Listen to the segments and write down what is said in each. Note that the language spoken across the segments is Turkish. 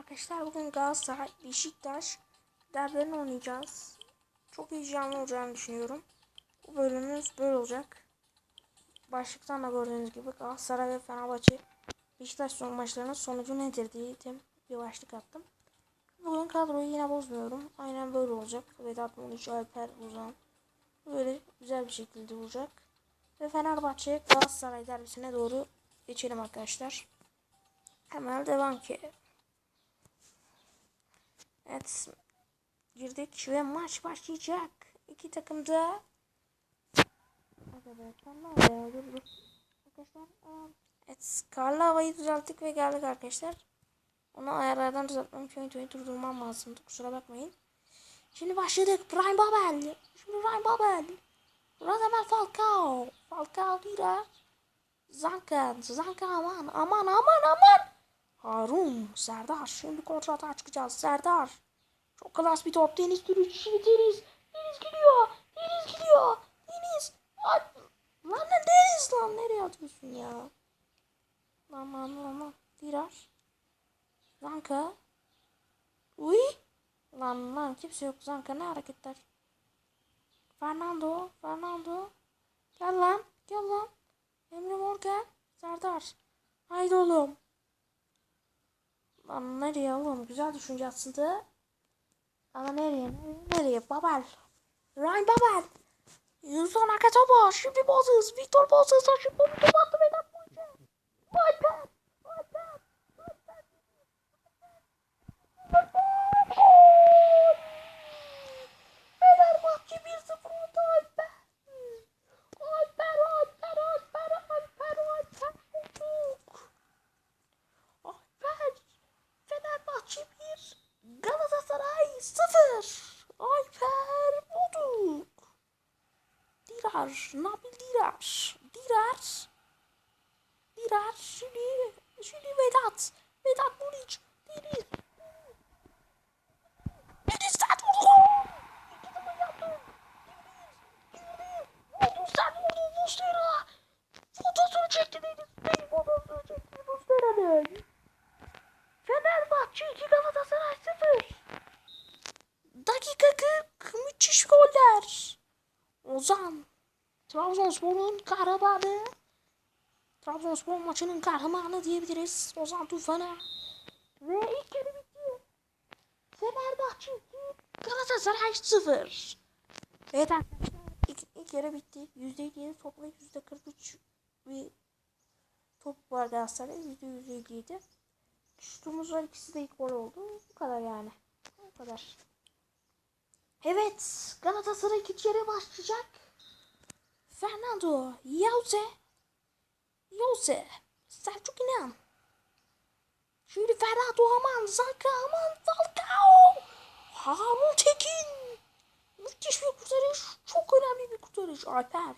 Arkadaşlar bugün Galatasaray, Beşiktaş derbilerini oynayacağız. Çok heyecanlı olacağını düşünüyorum. Bu bölümümüz böyle olacak. Başlıktan da gördüğünüz gibi Galatasaray ve Fenerbahçe Beşiktaş son maçlarının sonucu nedir diye bir başlık attım. Bugün kadroyu yine bozmuyorum. Aynen böyle olacak. Vedat Muriç, Alper, Uzan. Böyle güzel bir şekilde olacak. Ve Fenerbahçe Galatasaray derbisine doğru geçelim arkadaşlar. Hemen devam ki. Evet. Girdik ve maç başlayacak. İki takım da Evet. Karlı havayı düzelttik ve geldik arkadaşlar. Onu ayarlardan düzeltmem için videoyu durdurmam lazımdı. Kusura bakmayın. Şimdi başladık. Brian Babel. Şimdi Brian Babel. Radamel Falcao. Falcao değil ha. Zanka. Zanka aman aman aman aman. Harun. Serdar. Şimdi kontrata çıkacağız. Serdar. Çok klas bir top. Deniz. Şimdi Deniz. Deniz gidiyor. Deniz gidiyor. Deniz. Lan lan Deniz lan. Nereye atıyorsun ya? Lan lan lan lan. Dirar. Zanka. Uy. Lan lan kimse yok. Zanka ne hareketler. Fernando. Fernando. Gel lan. Gel lan. Emre Morgan. Serdar. Haydi oğlum. Lan nereye oğlum? Güzel düşünce aslında. Ama nereye? Nereye? nereye? Babel. Ryan Babel. Yunus'un arka topu. Şimdi Bozuz. Victor Bozuz. Şimdi bunu top attı Vedat Muriç'e. Alper. Alper. Alper. Fenerbahçe 1-0 oldu Alper. Alper, Alper, Alper, Alper, Alper bulduk. Alper, Fenerbahçe 1, Galatasaray 0. Alper bulduk. Dirar, Nabil Dirar. Dirar. Dirar, şimdi, şimdi Vedat. Vedat Muriç. Deniz. Deniz sen vurdun. İki numara yaptın. Deniz. Vurdun sen vurdun Mustera. Fotosunu çekti Deniz. Deniz fotosunu çekti Mustera'nın. Fenerbahçe 2 Galatasaray 0. Dakika 40. Müthiş goller. Ozan. Trabzonspor'un kahramanı. Trabzonspor maçının kahramanı diyebiliriz. Ozan Tufan'a. Ve ilk yarı bitti. Fenerbahçe 2, Galatasaray 0. Evet arkadaşlar ilk, ilk yarı bitti. %57 topla %43 bir top var Galatasaray. %157. Şutumuz var ikisi de ilk gol oldu. Bu kadar yani. Bu kadar. Evet Galatasaray ikinci yarı başlayacak. Fernando, Yauze, Yauze, Selçuk İnan. Şimdi Ferhat Oğaman, Zanka Aman, Falcao, Harun Tekin. Müthiş bir kurtarış. Çok önemli bir kurtarış. Alper.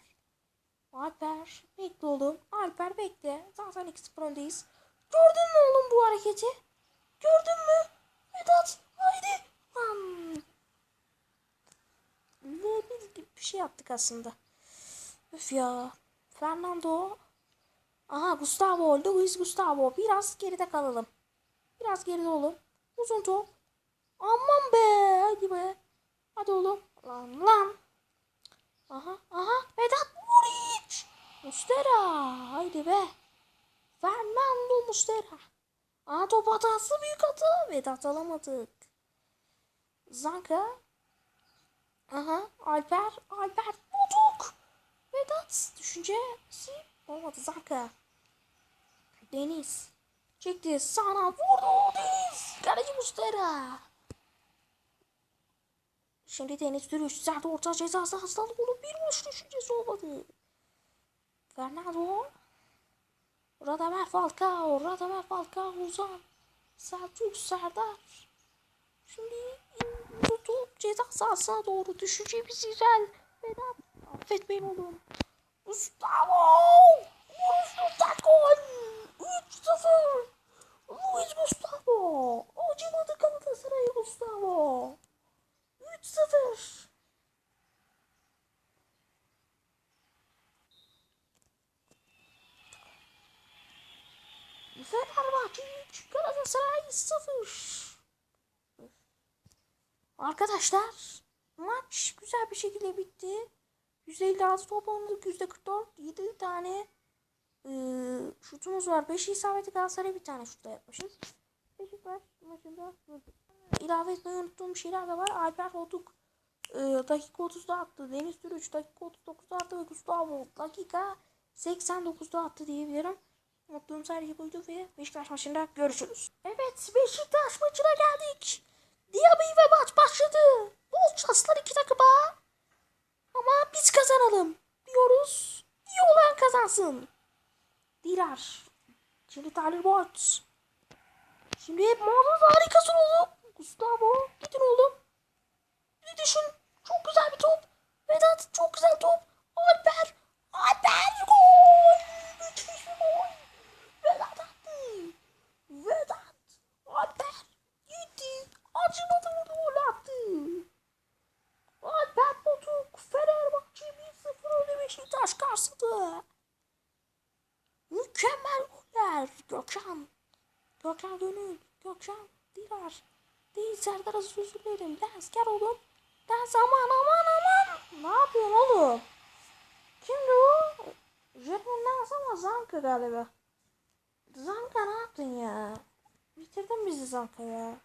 Alper. Bekle oğlum. Alper bekle. Zaten 2-0 öndeyiz. Gördün mü oğlum bu hareketi? Gördün mü? Vedat. Haydi. Lan. Ne bir şey yaptık aslında. Üf ya. Fernando. Aha Gustavo oldu. Luis Gustavo. Biraz geride kalalım. Biraz geride oğlum. Uzun top. Aman be. Hadi be. Hadi oğlum. Lan lan. Aha aha. Vedat Muriç. Mustera. Haydi be. Fernando Mustera. Aha top hatası büyük hata. Vedat alamadık. Zanka. Aha Alper. Alper. Vedat düşüncesi olmadı Zanka. Deniz. Çekti sana vurdu Deniz. Kaleci Mustera. Şimdi Deniz Dürüş sert orta ceza sahasından golü bir vuruş düşüncesi olmadı. Fernando. Radamel Falcao. Radamel Falcao uzan. Selçuk Serdar. Şimdi top ceza sahasına doğru düşüncemiz güzel. Vedat affetmeyin oğlum. Gustavo. Vuruşturdan gol. 3-0. Luis Gustavo. Acımadı Galatasaray Gustavo. 3-0. Fenerbahçe 3, Galatasaray Galatasaray 0. Arkadaşlar maç güzel bir şekilde bitti. 156 top oynadık. %44. 7 tane ıı, şutumuz var. 5 isabeti Galatasaray bir tane şutla yapmışız. Beşiktaş maçında ilave etmeyi unuttuğum şeyler de var. Alper Hotuk ıı, dakika 30'da attı. Deniz Türüç dakika 39'da attı ve Gustavo dakika 89'da attı diyebilirim. Unuttuğum sadece buydu ve Beşiktaş maçında görüşürüz. Evet Beşiktaş maçına geldik. Diaby ve maç başladı. Bol şanslar iki takıma. Ama biz kazanalım diyoruz. İyi olan kazansın. Dirar. Şimdi Tyler Boyd. Şimdi hep Moses harikasın oğlum. Gustavo gidin oğlum. Bir düşün. Çok güzel bir top. Vedat çok güzel top. Alper. Alper gol. Müthiş bir gol. Vedat attı. Vedat. Alper. Gitti. Acımadı vurdu gol attı. Alper Potuk. Fenerbahçe 1-0 önde Beşiktaş karşısında. Mükemmel Gökhan. Gökhan Gönül. Gökhan. Dilar. Değil Serdar Aziz özür dilerim. Lens oğlum. Lens aman aman aman. Ne yapıyorsun oğlum? Kimdi o? Jeremy Lens ama Zanka galiba. Zanka ne yaptın ya? Bitirdin bizi Zanka ya.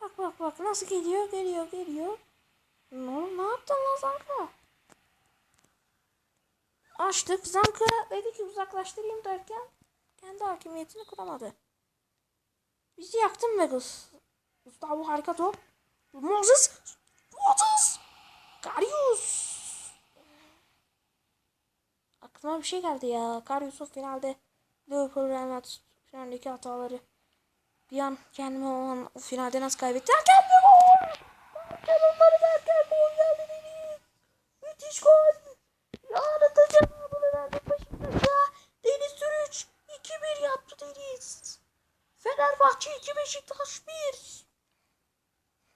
Bak bak bak nasıl geliyor geliyor geliyor. Ne, ne yaptın lan Zanka? Açtık. Zanka dedi ki uzaklaştırayım derken kendi hakimiyetini kuramadı. Bizi yaktın Vegas. Gustavo harika top. Moses. Moses. Karius. Aklıma bir şey geldi ya. Karius'un finalde Liverpool Real Madrid finaldeki hataları. Bir an kendime o an o finalde nasıl kaybettim? Derken bir gol. Derken onları derken gol geldi. Müthiş gol. 2-1 yaptı Deniz. Fenerbahçe 2 Beşiktaş 1.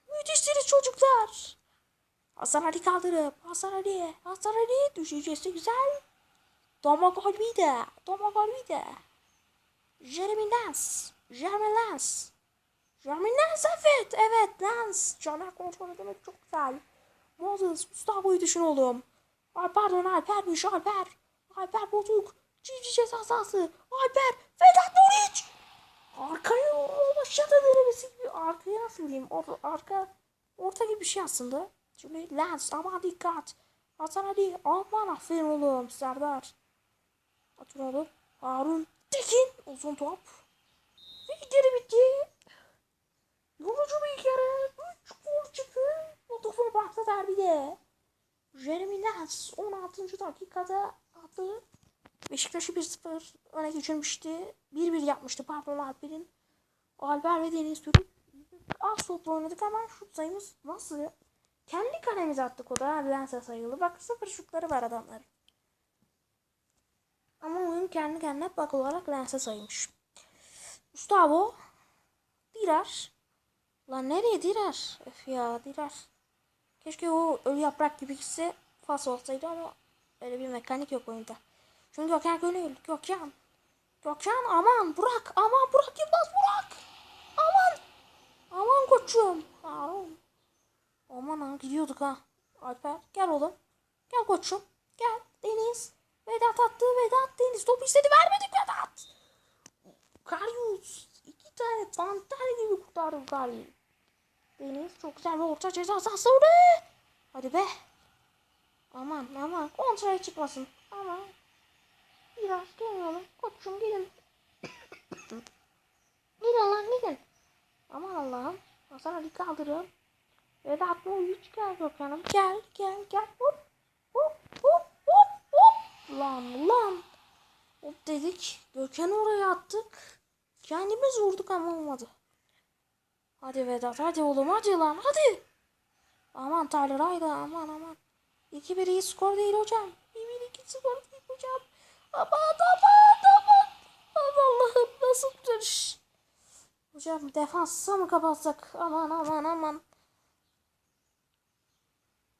Müthişsiniz çocuklar. Hasan Ali kaldırıp Hasan Ali Hasan Ali düşeceğiz güzel. Doma gol bir de. Doma gol bir de. Jeremy Lens. Jeremy Lens. Jeremy Lens evet. Evet Lens. Caner kontrol edemek çok güzel. Moses Gustavo'yu düşün oğlum. Ay pardon Alper'miş Alper. Alper bozuk. Cici ceza sahası. Alper. Vedat Muriç. Arkaya başladı denemesi gibi. Arkaya nasıl diyeyim? Or arka orta gibi bir şey aslında. Şimdi Lens aman dikkat. Hasan Ali aman aferin oğlum Serdar. Atın oğlum. Harun Tekin uzun top. Ve geri bitti. Yorucu bir yarı. 3 gol çıktı. O topu baktı derbide. Jeremy Lens 16. dakikada attı. Beşiktaş'ı 1-0 öne geçirmişti. 1-1 yapmıştı pardon Alper'in. Alper ve Deniz Türk az topla oynadık ama şut sayımız nasıl? Kendi kalemize attık o da Lens'e sayılı. Bak sıfır şutları var adamların. Ama oyun kendi kendine bak olarak Lens'e sayılmış. Gustavo Dirar Lan nereye Dirar? Öf ya Dirar. Keşke o ölü yaprak gibi gitse fas olsaydı ama öyle bir mekanik yok oyunda. Çünkü Gökhan Gönül, Gökhan. Gökhan aman Burak, aman Burak Yılmaz Burak. Aman. Aman koçum. Aman. Aman ha gidiyorduk ha. Alper gel oğlum. Gel koçum. Gel Deniz. Vedat attı Vedat Deniz topu istedi vermedik Vedat. Karyus. iki tane panter gibi kurtardı Karyus. Deniz çok güzel bir orta ceza sahası. Hadi be. Aman aman kontraya çıkmasın. Aman. Biraz oğlum. Koçum gelin. gidin lan gidin. Aman Allah'ım. Hasan Ali kaldırın. Vedat Muhiç gel Gökhan'ım. Gel gel gel. Hop hop hop hop hop. Lan lan. Hop dedik. Gökhan'ı oraya attık. Kendimiz vurduk ama olmadı. Hadi Vedat hadi oğlum hadi lan hadi. Aman Tyler haydi aman aman. 2-1 iyi skor değil hocam. 1-1 skor değil hocam. Aman aman aman. Aman Allah'ım nasıl iş. Hocam defansa mı kapatsak? Aman aman aman.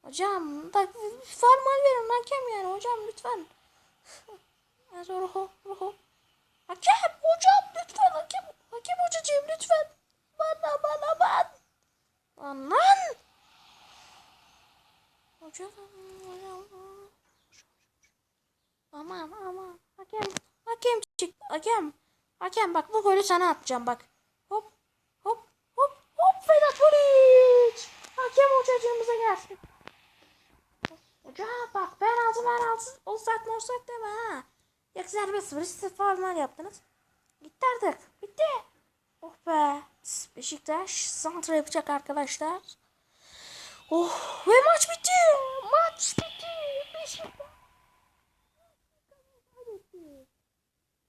Hocam da formal verin hakem yani hocam lütfen. Evet, Roho, Roho. Hakem hocam lütfen hakem. Hakem hocacığım lütfen. Bana ben. Lan lan. Hocam. hocam. Aman aman. Hakem. Hakem çık. Hakem. Hakem bak bu golü sana atacağım bak. Hop. Hop. Hop. Hop. Vedat Buric. Hakem hocacığımıza gelsin. Hoca bak penaltı penaltı. Olsak mı olsak deme ha. Yok serbest vuruş formal yaptınız. Gitti artık. Bitti. Oh be. Beşiktaş santra yapacak arkadaşlar. Oh ve maç bitti. Maç bitti. Beşiktaş. Kaybetti.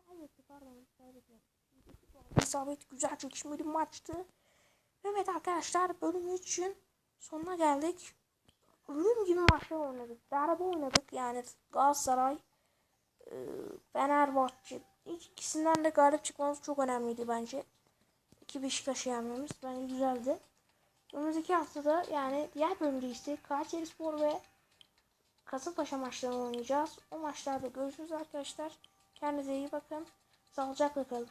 Kaybetti pardon. Kaybetti. İsabet güzel çekişmeli maçtı. Evet arkadaşlar bölüm 3'ün sonuna geldik. Ölüm gibi maçlar oynadık. Derbi oynadık yani Galatasaray, e, Fenerbahçe. İkisinden de galip çıkmamız çok önemliydi bence. İki Beşiktaş'ı yenmemiz bence güzeldi. Önümüzdeki haftada yani diğer bölümde ise Kayseri Spor ve Kasımpaşa maçlarını oynayacağız. O maçlarda görüşürüz arkadaşlar. Kendinize iyi bakın. Sağlıcakla kalın.